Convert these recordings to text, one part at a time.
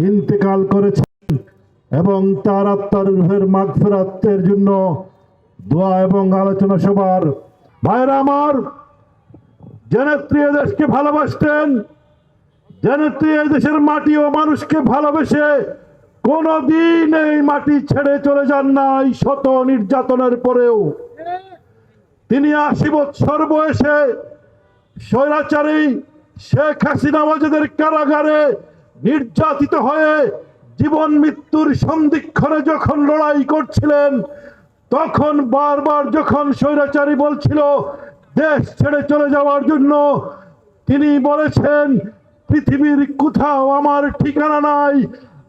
ইন্তেকাল করেছেন এবং তার আত্মার রুহের মাগফিরাতের জন্য দোয়া এবং আলোচনা সবার ভাইরা আমার যে নেত্রী দেশকে ভালোবাসতেন যে নেত্রী দেশের মাটি ও মানুষকে ভালোবেসে কোনোদিন এই মাটি ছেড়ে চলে যান নাই শত নির্যাতনের পরেও। তিনি আশি বৎসর বয়সে স্বৈরাচারী শেখ হাসিনা ওয়াজেদের কারাগারে নির্যাতিত হয়ে জীবন মৃত্যুর সন্ধিক্ষণে যখন লড়াই করছিলেন, তখন বারবার যখন স্বৈরাচারী বলছিল, দেশ ছেড়ে চলে যাওয়ার জন্য তিনি বলেছেন, পৃথিবীর কোথাও আমার ঠিকানা নাই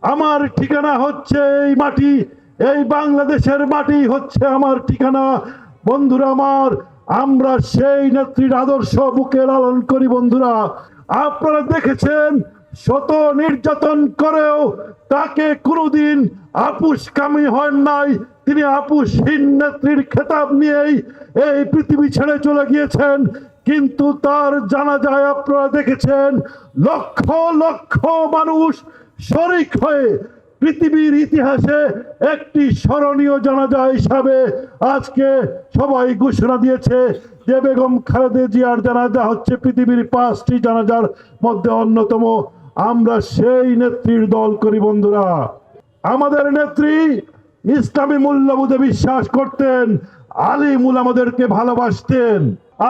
আমার ঠিকানা হচ্ছে এই মাটি, এই বাংলাদেশের মাটি হচ্ছে আমার ঠিকানা। বন্ধুরা আমার, আমরা সেই নেত্রীর আদর্শ বুকে লালন করি বন্ধুরা। আপনারা দেখেছেন, শত নির্যাতন করেও তাকে কোনোদিন আপুষকামী হন নাই। তিনি আপুষহীন নেত্রীর খেতাব নিয়েই এই পৃথিবী ছেড়ে চলে গিয়েছেন। কিন্তু তার জানা যায়, আপনারা দেখেছেন, লক্ষ লক্ষ মানুষ শরিক হয়ে পৃথিবীর ইতিহাসে একটি স্মরণীয় জানাজা হিসাবে আজকে সবাই ঘোষণা দিয়েছে যে বেগম খালেদা জিয়ার জানাজা হচ্ছে পৃথিবীর পাঁচটি জানাজার মধ্যে অন্যতম। আমরা সেই নেত্রীর দল করি বন্ধুরা। আমাদের নেত্রী ইসলামী মূল্যবোধে বিশ্বাস করতেন, আলিমুল আমাদেরকে ভালোবাসতেন।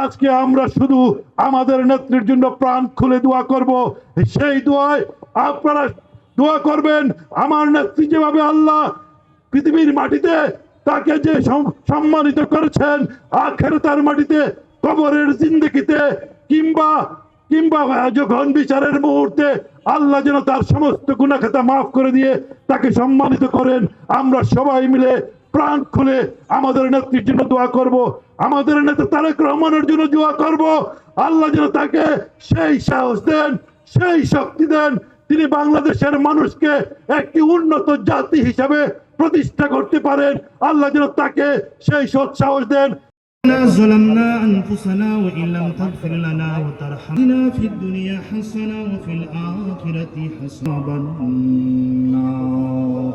আজকে আমরা শুধু আমাদের নেত্রীর জন্য প্রাণ খুলে দোয়া করব। সেই দোয়ায় আপনারা দোয়া করবেন। আমার নেত্রী যেভাবে আল্লাহ পৃথিবীর মাটিতে তাকে যে সম- সম্মানিত করেছেন, আখের তার মাটিতে, কবরের জিন্দগিতে, কিংবা কিংবা যখন বিচারের মুহূর্তে আল্লাহ যেন তার সমস্ত গুণাখাতা মাফ করে দিয়ে তাকে সম্মানিত করেন, আমরা সবাই মিলে প্রাণ খুলে আমাদের নেত্রীর জন্য দোয়া করব, আমাদের নেতা তারেক রহমানের জন্য দোয়া করব। আল্লাহ যেন তাকে সেই সাহস দেন, সেই শক্তি দেন তিনি বাংলাদেশের মানুষকে একটি উন্নত জাতি হিসাবে প্রতিষ্ঠা করতে পারেন আল্লাহ যেন তাকে সেই সৎসাহস দেন ربنا ظلمنا أنفسنا وإن لم تغفر لنا وترحمنا في الدنيا حسنة وفي الآخرة حسنة النار.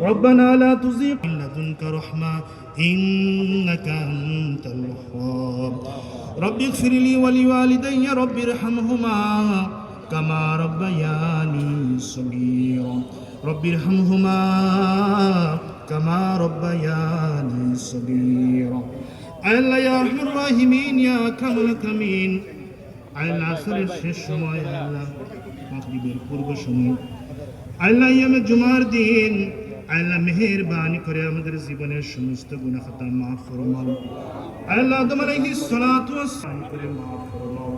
ربنا لا تزغ من لدنك رحمة إنك أنت الوهاب رب اغفر لي ولوالدي رب ارحمهما كما ربياني صغيرا رب ارحمهما كما ربياني صغيرا আল্লাহ ইয়া আরহামুর রাহিমিন ইয়া আকরামুল আকরামিন আল্লাহ আসরের শেষ সময় আল্লাহ মাগরিবের পূর্ব সময় আল্লাহ ইয়ামে জুমার দিন আল্লাহ মেহেরবানি করে আমাদের জীবনের সমস্ত গুনাহ খাতা মাফ ফরমাও আল্লাহ আদম আলাইহিস সালাতু ওয়াস সালাম করে মাফ ফরমাও